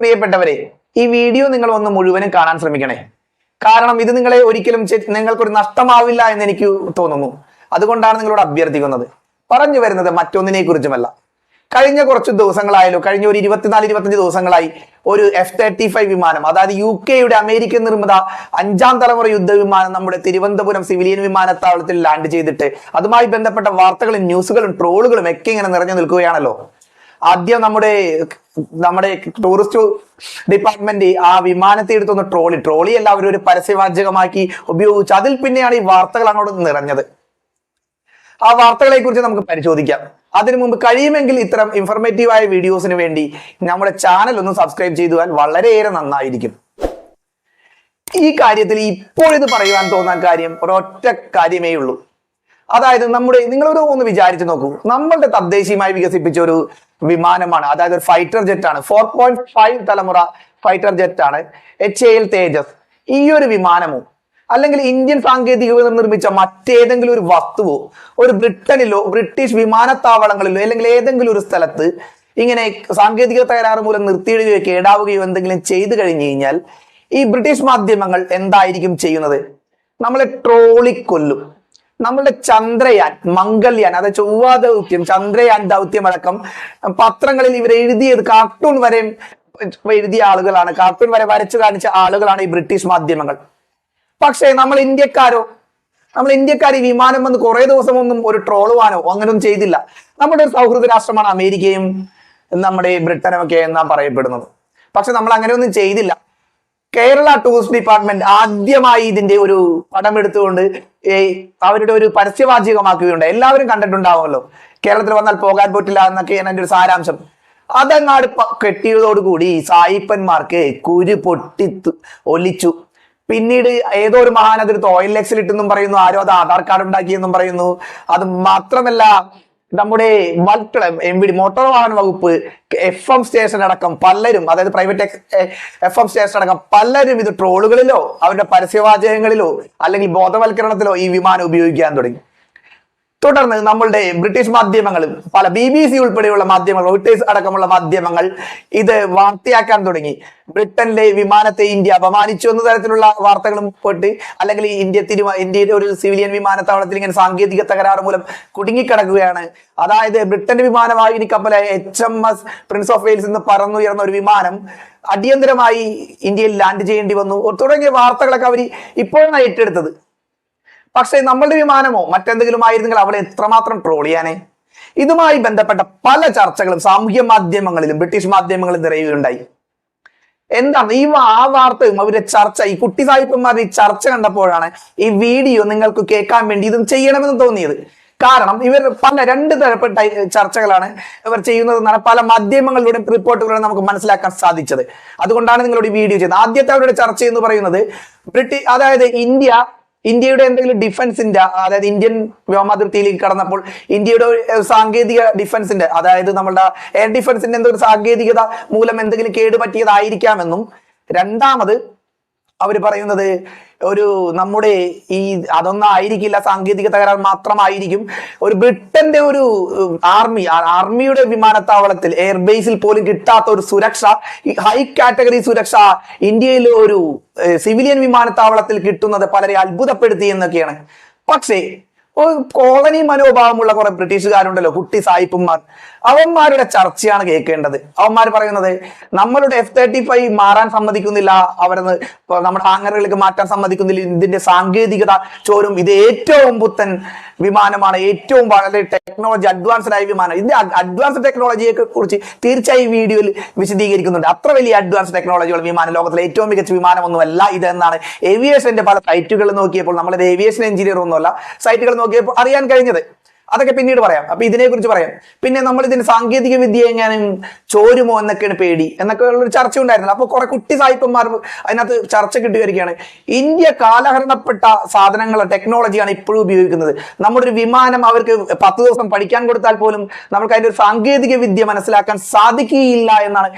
പ്രിയപ്പെട്ടവരെ ഈ വീഡിയോ നിങ്ങൾ ഒന്ന് മുഴുവനും കാണാൻ ശ്രമിക്കണേ. കാരണം ഇത് നിങ്ങളെ ഒരിക്കലും നിങ്ങൾക്കൊരു നഷ്ടമാവില്ല എന്ന് എനിക്ക് തോന്നുന്നു. അതുകൊണ്ടാണ് നിങ്ങളോട് അഭ്യർത്ഥിക്കുന്നത്. പറഞ്ഞു വരുന്നത് മറ്റൊന്നിനെ കുറിച്ചുമല്ല കഴിഞ്ഞ കുറച്ച് ദിവസങ്ങളായാലും കഴിഞ്ഞ ഒരു ഇരുപത്തിനാല് ഇരുപത്തഞ്ച് ദിവസങ്ങളായി ഒരു എഫ് തേർട്ടി ഫൈവ് വിമാനം അതായത് യു കെയുടെ അമേരിക്കൻ നിർമ്മിത അഞ്ചാം തലമുറ യുദ്ധ വിമാനം നമ്മുടെ തിരുവനന്തപുരം സിവിലിയൻ വിമാനത്താവളത്തിൽ ലാൻഡ് ചെയ്തിട്ട് അതുമായി ബന്ധപ്പെട്ട വാർത്തകളും ന്യൂസുകളും ട്രോളുകളും ഒക്കെ ഇങ്ങനെ നിറഞ്ഞു നിൽക്കുകയാണല്ലോ. ആദ്യം നമ്മുടെ നമ്മുടെ ടൂറിസ്റ്റ് ഡിപ്പാർട്ട്മെന്റ് ആ വിമാനത്തെ എടുത്തൊന്ന് ട്രോളി. ട്രോളി എല്ലാവരും ഒരു പരസ്യവാചകമാക്കി ഉപയോഗിച്ചു അതിൽ പിന്നെയാണ് ഈ വാർത്തകൾ അങ്ങോട്ട് നിറഞ്ഞത്. ആ വാർത്തകളെ കുറിച്ച് നമുക്ക് പരിശോധിക്കാം. അതിനു മുമ്പ് കഴിയുമെങ്കിൽ ഇത്തരം ഇൻഫർമേറ്റീവ് ആയ വീഡിയോസിന് വേണ്ടി നമ്മുടെ ചാനൽ ഒന്ന് സബ്സ്ക്രൈബ് ചെയ്തുവാൻ വളരെയേറെ നന്നായിരിക്കും. ഈ കാര്യത്തിൽ ഇപ്പോഴിത് പറയുവാൻ തോന്നാൻ കാര്യം ഒരൊറ്റ കാര്യമേ ഉള്ളൂ. അതായത് നമ്മുടെ നിങ്ങളൊരു ഒന്ന് വിചാരിച്ചു നോക്കൂ. നമ്മളുടെ തദ്ദേശീയമായി വികസിപ്പിച്ച ഒരു വിമാനമാണ്. അതായത് ഒരു ഫൈറ്റർ ജെറ്റ് ആണ്. ഫോർ പോയിന്റ് ഫൈവ് തലമുറ ഫൈറ്റർ ജെറ്റ് ആണ്. H L Tejas. ഈ ഒരു വിമാനമോ അല്ലെങ്കിൽ ഇന്ത്യൻ സാങ്കേതിക വിദ്യ നിർമ്മിച്ച മറ്റേതെങ്കിലും ഒരു വസ്തുവോ ഒരു ബ്രിട്ടനിലോ ബ്രിട്ടീഷ് വിമാനത്താവളങ്ങളിലോ അല്ലെങ്കിൽ ഏതെങ്കിലും ഒരു സ്ഥലത്ത് ഇങ്ങനെ സാങ്കേതിക തകരാറ് മൂലം നിർത്തിയിടുകയോ കേടാവുകയോ എന്തെങ്കിലും ചെയ്തു കഴിഞ്ഞു കഴിഞ്ഞാൽ ഈ ബ്രിട്ടീഷ് മാധ്യമങ്ങൾ എന്തായിരിക്കും ചെയ്യുന്നത്? നമ്മളെ ട്രോളിക്കൊല്ലും നമ്മളുടെ ചന്ദ്രയാൻ മംഗൾയാൻ അതായത് ചൊവ്വാ ദൗത്യം ചന്ദ്രയാൻ ദൗത്യം അടക്കം പത്രങ്ങളിൽ ഇവർ എഴുതിയത് കാർട്ടൂൺ വരെ എഴുതിയ ആളുകളാണ്. കാർട്ടൂൺ വരെ വരച്ചു കാണിച്ച ആളുകളാണ് ഈ ബ്രിട്ടീഷ് മാധ്യമങ്ങൾ. പക്ഷേ നമ്മൾ ഇന്ത്യക്കാരോ നമ്മൾ ഇന്ത്യക്കാർ ഈ വിമാനം വന്ന് കുറെ ദിവസം ഒന്നും ഒരു ട്രോളുവാനോ അങ്ങനെയൊന്നും ചെയ്തില്ല. നമ്മുടെ ഒരു സൗഹൃദ രാഷ്ട്രമാണ് അമേരിക്കയും നമ്മുടെ ബ്രിട്ടനും ഒക്കെ എന്നാ പറയപ്പെടുന്നത്. പക്ഷെ നമ്മൾ അങ്ങനെയൊന്നും ചെയ്തില്ല. കേരള ടൂറിസ്റ്റ് ഡിപ്പാർട്ട്മെന്റ് ആദ്യമായി ഇതിന്റെ ഒരു പടം എടുത്തുകൊണ്ട് അവരുടെ ഒരു പരസ്യവാചികമാക്കുകയുണ്ട് എല്ലാവരും കണ്ടിട്ടുണ്ടാവുമല്ലോ. കേരളത്തിൽ വന്നാൽ പോകാൻ പറ്റില്ല എന്നൊക്കെയാണ് എന്റെ ഒരു സാരാംശം. അതങ്ങാട് കെട്ടിയതോടുകൂടി സായിപ്പന്മാർക്ക് കുരു പൊട്ടി ഒലിച്ചു. പിന്നീട് ഏതോ ഒരു മഹാനഗരത്ത് ഓയിൽ ലെക്സിൽ ഇട്ടെന്നും പറയുന്നു ആരോ അത് ആധാർ കാർഡ് ഉണ്ടാക്കിയെന്നും പറയുന്നു. അത് മാത്രമല്ല നമ്മുടെ വൽക്കള എം ഡി മോട്ടോർ വാഹന വകുപ്പ് എഫ് എം സ്റ്റേഷൻ അടക്കം പലരും അതായത് പ്രൈവറ്റ് എഫ് എം സ്റ്റേഷൻ അടക്കം പലരും ഇത് ട്രോളുകളിലോ അവരുടെ പരസ്യവാചകങ്ങളിലോ അല്ലെങ്കിൽ ബോധവൽക്കരണത്തിലോ ഈ വിമാനം ഉപയോഗിക്കാൻ തുടങ്ങി. തുടർന്ന് നമ്മളുടെ ബ്രിട്ടീഷ് മാധ്യമങ്ങളും പല ബി ബി സി ഉൾപ്പെടെയുള്ള മാധ്യമങ്ങൾ റോയിട്ടേഴ്സ് അടക്കമുള്ള മാധ്യമങ്ങൾ ഇത് വാർത്തയാക്കാൻ തുടങ്ങി. ബ്രിട്ടനിലെ വിമാനത്തെ ഇന്ത്യ അപമാനിച്ചു എന്ന തരത്തിലുള്ള വാർത്തകളും പോയിട്ട് അല്ലെങ്കിൽ ഇന്ത്യ തിരുവ ഇന്ത്യയിലെ ഒരു സിവിലിയൻ വിമാനത്താവളത്തിൽ ഇങ്ങനെ സാങ്കേതിക തകരാറ് മൂലം കുടുങ്ങിക്കിടക്കുകയാണ്. അതായത് ബ്രിട്ടന്റെ വിമാനവാഹിനി കപ്പലായ H M S prince of Wales എന്ന് പറന്നുയർന്ന ഒരു വിമാനം അടിയന്തരമായി ഇന്ത്യയിൽ ലാൻഡ് ചെയ്യേണ്ടി വന്നു. തുടങ്ങിയ വാർത്തകളൊക്കെ അവർ ഇപ്പോഴാണ് ഏറ്റെടുത്തത്. പക്ഷേ നമ്മളുടെ വിമാനമോ മറ്റെന്തെങ്കിലും ആയിരുന്നെങ്കിൽ അവളെ എത്രമാത്രം ട്രോൾ ചെയ്യാനേ? ഇതുമായി ബന്ധപ്പെട്ട പല ചർച്ചകളും സാമൂഹ്യ മാധ്യമങ്ങളിലും ബ്രിട്ടീഷ് മാധ്യമങ്ങളിലും നിറയുകയുണ്ടായി. എന്താണ് ഈ ആ വാർത്തയും അവരുടെ ചർച്ച ഈ കുട്ടി സാഹിബന്മാരുടെ ഈ ചർച്ച കണ്ടപ്പോഴാണ് ഈ വീഡിയോ നിങ്ങൾക്ക് കേൾക്കാൻ വേണ്ടി ഇതും ചെയ്യണമെന്ന് തോന്നിയത്. കാരണം ഇവർ പല രണ്ട് തരപ്പെട്ട ചർച്ചകളാണ് ഇവർ ചെയ്യുന്നതെന്നാണ് പല മാധ്യമങ്ങളിലൂടെ റിപ്പോർട്ടുകളിലൂടെ നമുക്ക് മനസ്സിലാക്കാൻ സാധിച്ചത്. അതുകൊണ്ടാണ് നിങ്ങളോട് വീഡിയോ ചെയ്യുന്നത്. ആദ്യത്തെ അവരുടെ ചർച്ച എന്ന് പറയുന്നത് ബ്രിട്ടീഷ് അതായത് ഇന്ത്യ ഇന്ത്യയുടെ എന്തെങ്കിലും ഡിഫൻസിന്റെ അതായത് ഇന്ത്യൻ വ്യോമാതിർത്തിയിലേക്ക് കടന്നപ്പോൾ ഇന്ത്യയുടെ സാങ്കേതിക ഡിഫൻസിന്റെ അതായത് നമ്മളുടെ എയർ ഡിഫൻസിന്റെ എന്തൊരു സാങ്കേതികത മൂലം എന്തെങ്കിലും കേടുപറ്റിയതായിരിക്കാമെന്നും രണ്ടാമത് അവർ പറയുന്നത് ഒരു നമ്മുടെ ഈ അതൊന്നും ആയിരിക്കില്ല സാങ്കേതിക തകരാർ മാത്രമായിരിക്കും. ഒരു ബ്രിട്ടന്റെ ഒരു ആർമി ആർമിയുടെ വിമാനത്താവളത്തിൽ എയർബേസിൽ പോലും കിട്ടാത്ത ഒരു സുരക്ഷ ഹൈ കാറ്റഗറി സുരക്ഷ ഇന്ത്യയിൽ ഒരു സിവിലിയൻ വിമാനത്താവളത്തിൽ കിട്ടുന്നത് പലരെ അത്ഭുതപ്പെടുത്തി എന്നൊക്കെയാണ്. പക്ഷേ കോളനി മനോഭാവമുള്ള കുറെ ബ്രിട്ടീഷുകാരുണ്ടല്ലോ കുട്ടി സായിപ്പന്മാർ. അവന്മാരുടെ ചർച്ചയാണ് കേൾക്കേണ്ടത്. അവന്മാർ പറയുന്നത് നമ്മളുടെ എഫ് തേർട്ടി ഫൈവ് മാറാൻ സമ്മതിക്കുന്നില്ല. അവരെന്ന് നമ്മുടെ ഹാങ്ങറുകളിലേക്ക് മാറ്റാൻ സമ്മതിക്കുന്നില്ല. ഇതിന്റെ സാങ്കേതികത ചോരും. ഇത് ഏറ്റവും പുത്തൻ വിമാനമാണ്. ഏറ്റവും വളരെ ടെക്നോളജി അഡ്വാൻസ്ഡ് ആയ വിമാനം. ഇതിന്റെ അഡ്വാൻസ്ഡ് ടെക്നോളജിയെ കുറിച്ച് തീർച്ചയായും വീഡിയോയിൽ വിശദീകരിക്കുന്നുണ്ട്. അത്ര വലിയ അഡ്വാൻസ് ടെക്നോളജികൾ വിമാനം. ലോകത്തിലെ ഏറ്റവും മികച്ച വിമാനമൊന്നുമല്ല ഇതെന്നാണ് ഏവിയേഷന്റെ പല സൈറ്റുകൾ നോക്കിയപ്പോൾ നമ്മളത് ഏവിയേഷൻ എഞ്ചിനീയർ ഒന്നുമല്ല. സൈറ്റുകൾ നോക്കിയപ്പോൾ അറിയാൻ കഴിഞ്ഞത്. അതൊക്കെ പിന്നീട് പറയാം. അപ്പൊ ഇതിനെ കുറിച്ച് പറയാം. പിന്നെ നമ്മൾ ഇതിന് സാങ്കേതിക വിദ്യ എങ്ങാനും ചോരുമോ എന്നൊക്കെയാണ് പേടി എന്നൊക്കെ ഉള്ളൊരു ചർച്ച ഉണ്ടായിരുന്നല്ലോ. അപ്പൊ കുറെ കുട്ടി സായിപ്പന്മാർ അതിനകത്ത് ചർച്ച കിട്ടി വരികയാണ് ഇന്ത്യ കാലഹരണപ്പെട്ട സാധനങ്ങൾ ടെക്നോളജിയാണ് ഇപ്പോഴും ഉപയോഗിക്കുന്നത്. നമ്മുടെ ഒരു വിമാനം അവർക്ക് പത്ത് ദിവസം പഠിക്കാൻ കൊടുത്താൽ പോലും നമുക്ക് അതിന്റെ ഒരു സാങ്കേതിക വിദ്യ മനസ്സിലാക്കാൻ സാധിക്കുകയില്ല എന്നാണ്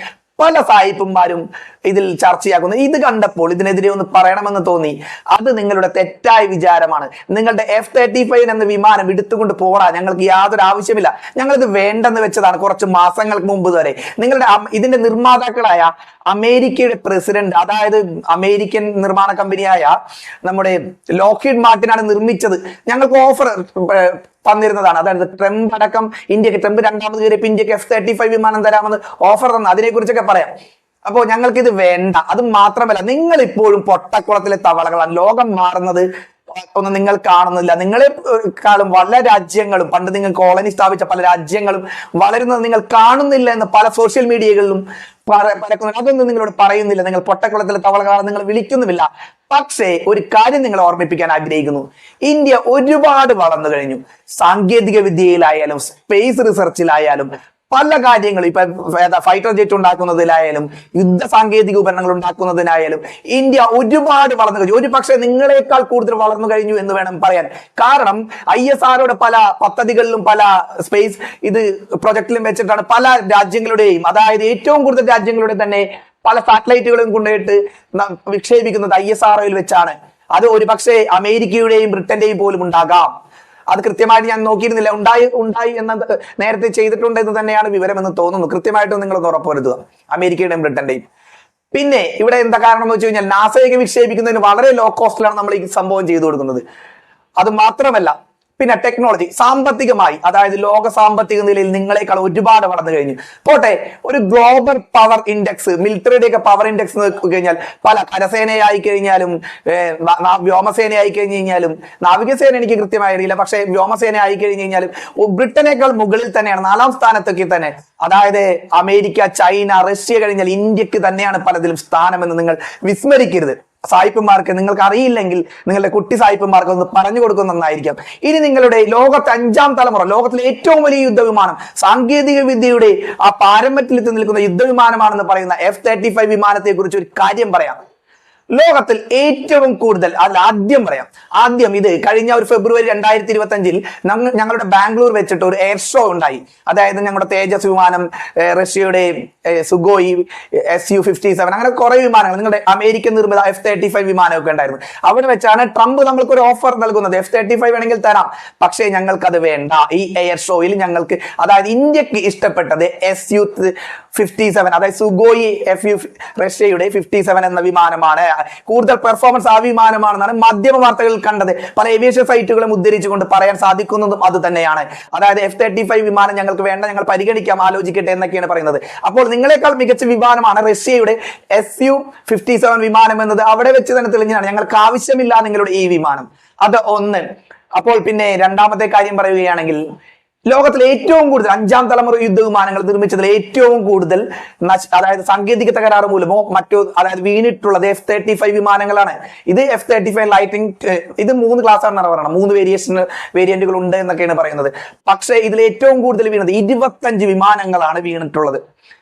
പല സായിപ്പന്മാരും ഇതിൽ ചർച്ചയാക്കുന്നത് ഇത് കണ്ടപ്പോൾ ഇതിനെതിരെ ഒന്ന് പറയണമെന്ന് തോന്നി. അത് നിങ്ങളുടെ തെറ്റായ വിചാരമാണ്. നിങ്ങളുടെ എഫ് തേർട്ടി ഫൈവ് എന്ന വിമാനം എടുത്തുകൊണ്ട് പോകണം ഞങ്ങൾക്ക് യാതൊരു ആവശ്യമില്ല. ഞങ്ങളിത് വേണ്ടെന്ന് വെച്ചതാണ് കുറച്ച് മാസങ്ങൾക്ക് മുമ്പ് വരെ. നിങ്ങളുടെ ഇതിന്റെ നിർമ്മാതാക്കളായ അമേരിക്കയുടെ പ്രസിഡന്റ് അതായത് അമേരിക്കൻ നിർമ്മാണ കമ്പനിയായ നമ്മുടെ ലോക്കിഡ് മാർട്ടിനാണ് നിർമ്മിച്ചത്. ഞങ്ങൾക്ക് ഓഫർ തന്നിരുന്നതാണ്. അതായത് ട്രംപ് അടക്കം ഇന്ത്യയ്ക്ക് ട്രംപ് രണ്ടാമത് കയറിയപ്പോൾ ഇന്ത്യയ്ക്ക് എഫ് തേർട്ടി ഫൈവ് വിമാനം തരാമെന്ന് ഓഫർ തന്നു. അതിനെക്കുറിച്ചൊക്കെ പറയാം. അപ്പോൾ ഞങ്ങൾക്ക് ഇത് വേണ്ട. അത് മാത്രമല്ല നിങ്ങൾ ഇപ്പോഴും പൊട്ടക്കുളത്തിലെ തവളകളാണ്. ലോകം മാറുന്നത് ഒന്നും നിങ്ങൾ കാണുന്നില്ല. നിങ്ങളെ കാളും പല രാജ്യങ്ങളും പണ്ട് നിങ്ങൾ കോളനി സ്ഥാപിച്ച പല രാജ്യങ്ങളും വളരുന്നത് നിങ്ങൾ കാണുന്നില്ല എന്ന് പല സോഷ്യൽ മീഡിയകളിലും അതൊന്നും നിങ്ങളോട് പറയുന്നില്ല. നിങ്ങൾ പൊട്ടക്കുളത്തിലെ തവളകളാണ് നിങ്ങൾ വിളിക്കുന്നുമില്ല. പക്ഷേ ഒരു കാര്യം നിങ്ങൾ ഓർമ്മിപ്പിക്കാൻ ആഗ്രഹിക്കുന്നു. ഇന്ത്യ ഒരുപാട് വളർന്നു കഴിഞ്ഞു. സാങ്കേതിക വിദ്യയിലായാലും സ്പേസ് റിസർച്ചിലായാലും പല കാര്യങ്ങളും ഇപ്പൊ ഫൈറ്റർ ജെറ്റ് ഉണ്ടാക്കുന്നതിലായാലും യുദ്ധ സാങ്കേതിക ഉപകരണങ്ങൾ ഉണ്ടാക്കുന്നതിനായാലും ഇന്ത്യ ഒരുപാട് വളർന്നു കഴിഞ്ഞു. ഒരു പക്ഷേ നിങ്ങളെക്കാൾ കൂടുതൽ വളർന്നു കഴിഞ്ഞു എന്ന് വേണം പറയാൻ. കാരണം ഐ എസ് ആറോടെ പല പദ്ധതികളിലും പല സ്പേസ് ഇത് പ്രൊജക്ടിലും വെച്ചിട്ടാണ് പല രാജ്യങ്ങളുടെയും അതായത് ഏറ്റവും കൂടുതൽ രാജ്യങ്ങളുടെ തന്നെ പല സാറ്റലൈറ്റുകളും കൊണ്ടുപോയിട്ട് വിക്ഷേപിക്കുന്നത് ഐ എസ് ആർഒയിൽ വെച്ചാണ്. അത് ഒരു പക്ഷേ അമേരിക്കയുടെയും ബ്രിട്ടന്റെയും പോലും ഉണ്ടാകാം. അത് കൃത്യമായിട്ട് ഞാൻ നോക്കിയിരുന്നില്ല. ഉണ്ടായി ഉണ്ടായി എന്ന നേരത്തെ ചെയ്തിട്ടുണ്ട് എന്ന് തന്നെയാണ് വിവരം എന്ന് തോന്നുന്നു. കൃത്യമായിട്ടും നിങ്ങൾ ഉറപ്പുവരുത്തുക അമേരിക്കയുടെയും ബ്രിട്ടന്റെയും. പിന്നെ ഇവിടെ എന്താ കാരണം എന്ന് വെച്ച് കഴിഞ്ഞാൽ നാസയൊക്കെ വിക്ഷേപിക്കുന്നതിന് വളരെ ലോ കോസ്റ്റിലാണ് നമ്മൾ ഈ സംഭവം ചെയ്തു കൊടുക്കുന്നത്. അത് മാത്രമല്ല പിന്നെ ടെക്നോളജി സാമ്പത്തികമായി അതായത് ലോക സാമ്പത്തിക നിലയിൽ നിങ്ങളെക്കാൾ ഒരുപാട് വളർന്നു കഴിഞ്ഞു. പോട്ടെ ഒരു ഗ്ലോബൽ പവർ ഇൻഡെക്സ് മിലിറ്ററിയുടെ ഒക്കെ പവർ ഇൻഡെക്സ് നോക്കി കഴിഞ്ഞാൽ പല കരസേനയായി കഴിഞ്ഞാലും വ്യോമസേന ന- കഴിഞ്ഞു കഴിഞ്ഞാലും നാവികസേന എനിക്ക് കൃത്യമായി അറിയില്ല. പക്ഷെ വ്യോമസേന ആയി കഴിഞ്ഞു കഴിഞ്ഞാലും ബ്രിട്ടനേക്കാൾ മുകളിൽ തന്നെയാണ് നാലാം സ്ഥാനത്തൊക്കെ തന്നെ. അതായത് അമേരിക്ക ചൈന റഷ്യ കഴിഞ്ഞാൽ ഇന്ത്യയ്ക്ക് തന്നെയാണ് പലതിലും സ്ഥാനമെന്ന് നിങ്ങൾ വിസ്മരിക്കരുത്. സായിപ്പന്മാർക്ക് നിങ്ങൾക്ക് അറിയില്ലെങ്കിൽ നിങ്ങളുടെ കുട്ടി സായിപ്പന്മാർക്ക് ഒന്ന് പറഞ്ഞു കൊടുക്കുന്ന നന്നായിരിക്കാം. ഇനി നിങ്ങളുടെ ലോകത്തെ അഞ്ചാം തലമുറ ലോകത്തിലെ ഏറ്റവും വലിയ യുദ്ധവിമാനം സാങ്കേതിക വിദ്യയുടെ ആ പാരമ്പര്യത്തിൽ നിൽക്കുന്ന യുദ്ധവിമാനമാണെന്ന് പറയുന്ന എഫ് തേർട്ടി ഫൈവ് വിമാനത്തെ കുറിച്ച് ഒരു കാര്യം പറയാം. ലോകത്തിൽ ഏറ്റവും കൂടുതൽ അതിൽ ആദ്യം പറയാം. ആദ്യം ഇത് കഴിഞ്ഞ ഒരു ഫെബ്രുവരി രണ്ടായിരത്തി ഇരുപത്തി അഞ്ചിൽ ഞങ്ങളുടെ ബാംഗ്ലൂർ വെച്ചിട്ട് ഒരു എയർ ഷോ ഉണ്ടായി. അതായത് ഞങ്ങളുടെ തേജസ് വിമാനം റഷ്യയുടെ Sukhoi S U fifty seven അങ്ങനെ കുറെ വിമാനങ്ങൾ നിങ്ങളുടെ അമേരിക്കൻ നിർമ്മിത എഫ് തേർട്ടി ഫൈവ് വിമാനമൊക്കെ ഉണ്ടായിരുന്നു. അവിടെ വെച്ചാണ് ട്രംപ് നമ്മൾക്ക് ഒരു ഓഫർ നൽകുന്നത്. എഫ് തേർട്ടി ഫൈവ് വേണമെങ്കിൽ തരാം. പക്ഷേ ഞങ്ങൾക്ക് അത് വേണ്ട. ഈ എയർ ഷോയിൽ ഞങ്ങൾക്ക് അതായത് ഇന്ത്യയ്ക്ക് ഇഷ്ടപ്പെട്ടത് എസ് യു ഫിഫ്റ്റി സെവൻ അതായത് സുഗോയി എഫ് യു റഷ്യയുടെ ഫിഫ്റ്റി സെവൻ എന്ന വിമാനമാണ്. കൂടുതൽ പെർഫോമൻസ് ആവിമാനമാണെന്നാണ് മാധ്യമ വാർത്തകളിൽ കണ്ടത്. പല ഏവിയേഷൻ സൈറ്റുകളും ഉദ്ധരിച്ചുകൊണ്ട് പറയാൻ സാധിക്കുന്നതും അത് തന്നെയാണ്. അതായത് എഫ് തേർട്ടി ഫൈവ് വിമാനം ഞങ്ങൾക്ക് വേണ്ട ഞങ്ങൾ പരിഗണിക്കാം ആലോചിക്കട്ടെ എന്നൊക്കെയാണ് പറയുന്നത്. അപ്പോൾ നിങ്ങളെക്കാൾ മികച്ച വിമാനമാണ് റഷ്യയുടെ എസ് യു ഫിഫ്റ്റി സെവൻ വിമാനം എന്നത്. അവിടെ വെച്ച് തന്നെ തെളിഞ്ഞാണ് ഞങ്ങൾക്ക് ആവശ്യമില്ല നിങ്ങളുടെ ഈ വിമാനം. അത് ഒന്ന്. അപ്പോൾ പിന്നെ രണ്ടാമത്തെ കാര്യം പറയുകയാണെങ്കിൽ ലോകത്തിലെ ഏറ്റവും കൂടുതൽ അഞ്ചാം തലമുറ യുദ്ധവിമാനങ്ങൾ നിർമ്മിച്ചതിൽ ഏറ്റവും കൂടുതൽ അതായത് സാങ്കേതിക തകരാറ് മൂലമോ മറ്റോ അതായത് വീണിട്ടുള്ളത് എഫ് തേർട്ടി ഫൈവ് വിമാനങ്ങളാണ്. ഇത് എഫ് തേർട്ടി ഫൈവ് ലൈറ്റിംഗ് ഇത് മൂന്ന് ക്ലാസ് ആണെന്നാണ് പറയുന്നത് മൂന്ന് വേരിയേഷൻ വേരിയന്റുകൾ ഉണ്ട് എന്നൊക്കെയാണ് പറയുന്നത്. പക്ഷേ ഇതിൽ ഏറ്റവും കൂടുതൽ വീണത് ഇരുപത്തഞ്ച് വിമാനങ്ങളാണ് വീണിട്ടുള്ളത്.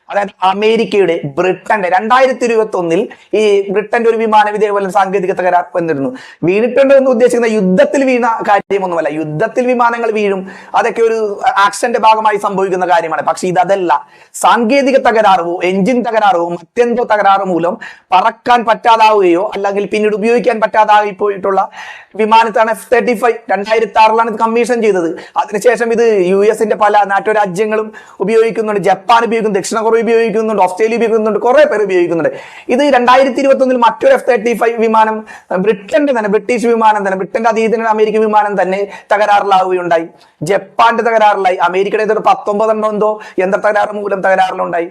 അതായത് അമേരിക്കയുടെ ബ്രിട്ടന്റെ രണ്ടായിരത്തി ഇരുപത്തി ഒന്നിൽ ഈ ബ്രിട്ടന്റെ ഒരു വിമാനം ഇതേപോലെ സാങ്കേതിക തകരാർ വന്നിരുന്നു. വീണിട്ടുണ്ട് എന്ന് ഉദ്ദേശിക്കുന്ന യുദ്ധത്തിൽ വീണ കാര്യമൊന്നുമല്ല. യുദ്ധത്തിൽ വിമാനങ്ങൾ വീഴും. അതൊക്കെ ഒരു ആക്സിഡന്റ് ഭാഗമായി സംഭവിക്കുന്ന കാര്യമാണ്. പക്ഷെ ഇത് അതല്ല സാങ്കേതിക തകരാറോ എഞ്ചിൻ തകരാറോ മറ്റെന്തോ തകരാറ് മൂലം പറക്കാൻ പറ്റാതാവുകയോ അല്ലെങ്കിൽ പിന്നീട് ഉപയോഗിക്കാൻ പറ്റാതായി പോയിട്ടുള്ള വിമാനത്താണ് എഫ് തേർട്ടി ഫൈവ് രണ്ടായിരത്തി ആറിലാണ് ഇത് കമ്മീഷൻ ചെയ്തത്. അതിനുശേഷം ഇത് യു എസിന്റെ പല നാട്ടുരാജ്യങ്ങളും ഉപയോഗിക്കുന്നുണ്ട്. ജപ്പാൻ ഉപയോഗിക്കുന്നു. ദക്ഷിണ കൊറിയ ഉപയോഗിക്കുന്നുണ്ട് ഓസ്ട്രേലിയ ഉപയോഗിക്കുന്നുണ്ട് കുറെ പേർ ഉപയോഗിക്കുന്നുണ്ട്. ഇത് രണ്ടായിരത്തി ഇരുപത്തി ഒന്നിൽ മറ്റൊരു എഫ് തേർട്ടി ഫൈവ് വിമാനം ബ്രിട്ടന്റെ തന്നെ ബ്രിട്ടീഷ് വിമാനം തന്നെ ബ്രിട്ടന്റെ അതീതന അമേരിക്കൻ വിമാനം തന്നെ തകരാറിലാവുകയുണ്ടായി. ജപ്പാന്റെ തകരാറിലായി. അമേരിക്കയുടെ ഇതൊരു പത്തൊമ്പതെണ്ണോ എന്തോ യന്ത്ര തകരാറ് മൂലം തകരാറിലുണ്ടായി.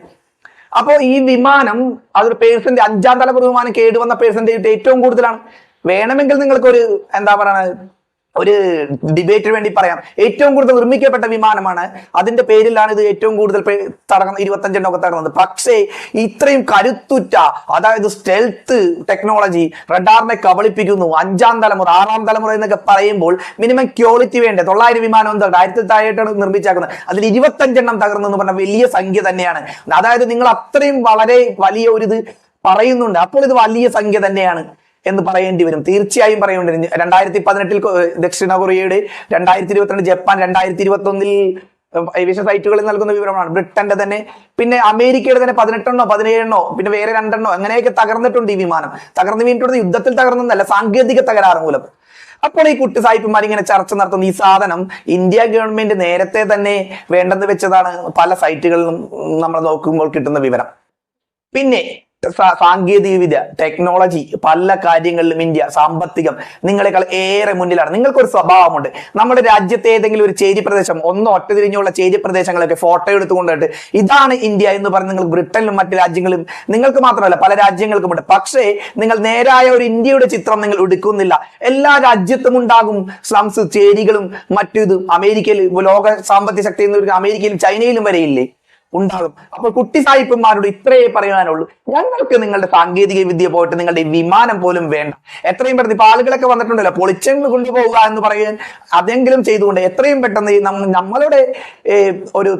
അപ്പോൾ ഈ വിമാനം അതൊരു പേഴ്സന്റെ അഞ്ചാം തലമുറ വിമാനം കേടുവന്ന പേഴ്സന്റെ ഏറ്റവും കൂടുതലാണ്. വേണമെങ്കിൽ നിങ്ങൾക്കൊരു എന്താ പറയുക ഒരു ഡിബേറ്റിന് വേണ്ടി പറയാം. ഏറ്റവും കൂടുതൽ നിർമ്മിക്കപ്പെട്ട വിമാനമാണ്. അതിന്റെ പേരിലാണ് ഇത് ഏറ്റവും കൂടുതൽ തടങ്ങുന്നത് ഇരുപത്തഞ്ചെണ്ണം ഒക്കെ തടങ്ങുന്നത്. പക്ഷേ ഇത്രയും കരുത്തുറ്റ അതായത് സ്റ്റെൽത്ത് ടെക്നോളജി റഡാറിനെ കബളിപ്പിക്കുന്നു. അഞ്ചാം തലമുറ ആറാം തലമുറ എന്നൊക്കെ പറയുമ്പോൾ മിനിമം ക്വാളിറ്റി വേണ്ടേ? തൊള്ളായിരം വിമാനം എന്താണ് ആയിരത്തി താഴെയാണ് നിർമ്മിച്ചാക്കുന്നത്. അതിൽ ഇരുപത്തഞ്ചെണ്ണം തകർന്നു എന്ന് പറഞ്ഞ വലിയ സംഖ്യ തന്നെയാണ്. അതായത് നിങ്ങൾ അത്രയും വളരെ വലിയ ഒരു ഇത് പറയുന്നുണ്ട്. അപ്പോൾ ഇത് വലിയ സംഖ്യ തന്നെയാണ്. എന്ന് പറയേണ്ടി വരും. തീർച്ചയായും പറയേണ്ടി വരും. രണ്ടായിരത്തി പതിനെട്ടിൽ ദക്ഷിണ കൊറിയയുടെ രണ്ടായിരത്തി ഇരുപത്തിരണ്ട് ജപ്പാൻ രണ്ടായിരത്തി ഇരുപത്തി ഒന്നിൽ സൈറ്റുകളിൽ നൽകുന്ന വിവരമാണ് ബ്രിട്ടന്റെ തന്നെ പിന്നെ അമേരിക്കയുടെ തന്നെ പതിനെട്ടെണ്ണോ പതിനേഴെണ്ണോ പിന്നെ വേറെ രണ്ടെണ്ണോ അങ്ങനെയൊക്കെ തകർന്നിട്ടുണ്ട് ഈ വിമാനം. തകർന്നു വീണിട്ടുണ്ട് യുദ്ധത്തിൽ തകർന്നതല്ല സാങ്കേതിക തകരാറ് മൂലം. അപ്പോൾ ഈ കുട്ടി സായിപ്പന്മാർ ഇങ്ങനെ ചർച്ച നടത്തുന്ന. ഈ സാധനം ഇന്ത്യ ഗവൺമെന്റ് നേരത്തെ തന്നെ വേണ്ടെന്ന് വെച്ചതാണ് പല സൈറ്റുകളിലും നമ്മൾ നോക്കുമ്പോൾ കിട്ടുന്ന വിവരം. പിന്നെ സാങ്കേതിക വിദ്യ ടെക്നോളജി പല കാര്യങ്ങളിലും ഇന്ത്യ സാമ്പത്തികം നിങ്ങളെക്കാൾ ഏറെ മുന്നിലാണ്. നിങ്ങൾക്കൊരു സ്വഭാവമുണ്ട്. നമ്മുടെ രാജ്യത്തെ ഏതെങ്കിലും ഒരു ചേരി പ്രദേശം ഒന്നോ ഒറ്റ തിരിഞ്ഞുള്ള ചേരി പ്രദേശങ്ങളൊക്കെ ഫോട്ടോ എടുത്തുകൊണ്ടിട്ട് ഇതാണ് ഇന്ത്യ എന്ന് പറഞ്ഞ് നിങ്ങൾ ബ്രിട്ടനിലും മറ്റ് രാജ്യങ്ങളും നിങ്ങൾക്ക് മാത്രമല്ല പല രാജ്യങ്ങൾക്കുമുണ്ട് പക്ഷേ നിങ്ങൾ നേരായ ഒരു ഇന്ത്യയുടെ ചിത്രം നിങ്ങൾ എടുക്കുന്നില്ല. എല്ലാ രാജ്യത്തും ഉണ്ടാകും സ്ലംസ് ചേരികളും മറ്റു ഇതും. അമേരിക്കയിൽ ലോക സാമ്പത്തിക ശക്തി എന്ന് അമേരിക്കയിലും ചൈനയിലും വരെയില്ലേ? ഉണ്ടാകും. അപ്പോൾ കുട്ടി സായിപ്പന്മാരോട് ഇത്രയേ പറയാനുള്ളൂ. ഞങ്ങൾക്ക് നിങ്ങളുടെ സാങ്കേതിക വിദ്യ പോയിട്ട് നിങ്ങളുടെ വിമാനം പോലും വേണ്ട. എത്രയും പെട്ടെന്ന് ഇപ്പൊ ആളുകളൊക്കെ വന്നിട്ടുണ്ടല്ലോ പൊളിച്ചങ്ങൾ കൊണ്ടുപോകുക എന്ന് പറയാൻ അതെങ്കിലും ചെയ്തുകൊണ്ട് എത്രയും പെട്ടെന്ന് നമ്മളുടെ ഒരു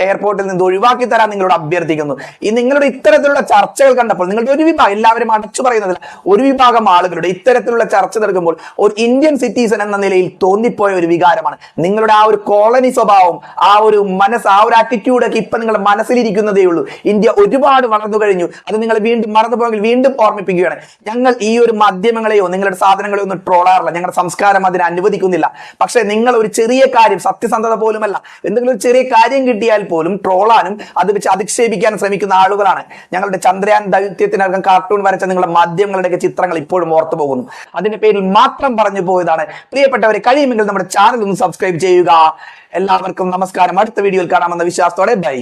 എയർപോർട്ടിൽ നിന്ന് ഒഴിവാക്കി തരാൻ നിങ്ങളോട് അഭ്യർത്ഥിക്കുന്നു. ഈ നിങ്ങളുടെ ഇത്തരത്തിലുള്ള ചർച്ചകൾ കണ്ടപ്പോൾ നിങ്ങളുടെ ഒരു വിഭാഗം എല്ലാവരും അടച്ചു പറയുന്നതിൽ ഒരു വിഭാഗം ആളുകളുടെ ഇത്തരത്തിലുള്ള ചർച്ച നടക്കുമ്പോൾ ഒരു ഇന്ത്യൻ സിറ്റിസൺ എന്ന നിലയിൽ തോന്നിപ്പോയ ഒരു വികാരമാണ്. നിങ്ങളുടെ ആ ഒരു കോളനി സ്വഭാവം ആ ഒരു മനസ്സ് ആ ഒരു ആറ്റിറ്റ്യൂഡ് ഒക്കെ ഇപ്പൊ നിങ്ങളുടെ മനസ്സിലിരിക്കുന്നതേ ഉള്ളൂ. ഇന്ത്യ ഒരുപാട് വളർന്നു കഴിഞ്ഞു. അത് നിങ്ങൾ വീണ്ടും മറന്നു പോയെങ്കിൽ വീണ്ടും ഓർമ്മിപ്പിക്കുകയാണ്. ഞങ്ങൾ ഈ ഒരു മാധ്യമങ്ങളെയോ നിങ്ങളുടെ സാധനങ്ങളെയോ ഒന്നും ട്രോളാറില്ല. ഞങ്ങളുടെ സംസ്കാരം അതിനെ അനുവദിക്കുന്നില്ല. പക്ഷേ നിങ്ങൾ ഒരു ചെറിയ കാര്യം സത്യസന്ധത പോലുമല്ല. എന്തെങ്കിലും ഒരു ചെറിയ കാര്യം കിട്ടിയാൽ പോലും ട്രോളാനും അത് വെച്ച് അധിക്ഷേപിക്കാൻ ശ്രമിക്കുന്ന ആളുകളാണ്. ഞങ്ങളുടെ ചന്ദ്രയാൻ ദൗത്യത്തിനകം കാർട്ടൂൺ വരച്ച നിങ്ങളുടെ മാധ്യമങ്ങളുടെയൊക്കെ ചിത്രങ്ങൾ ഇപ്പോഴും ഓർത്തു പോകുന്നു. അതിന്റെ പേരിൽ മാത്രം പറഞ്ഞു പോയതാണ്. പ്രിയപ്പെട്ടവരെ കഴിയുമെങ്കിൽ നമ്മുടെ ചാനൽ ഒന്ന് സബ്സ്ക്രൈബ് ചെയ്യുക. എല്ലാവർക്കും നമസ്കാരം. അടുത്ത വീഡിയോയിൽ കാണാമെന്ന വിശ്വാസത്തോടെ ബൈ.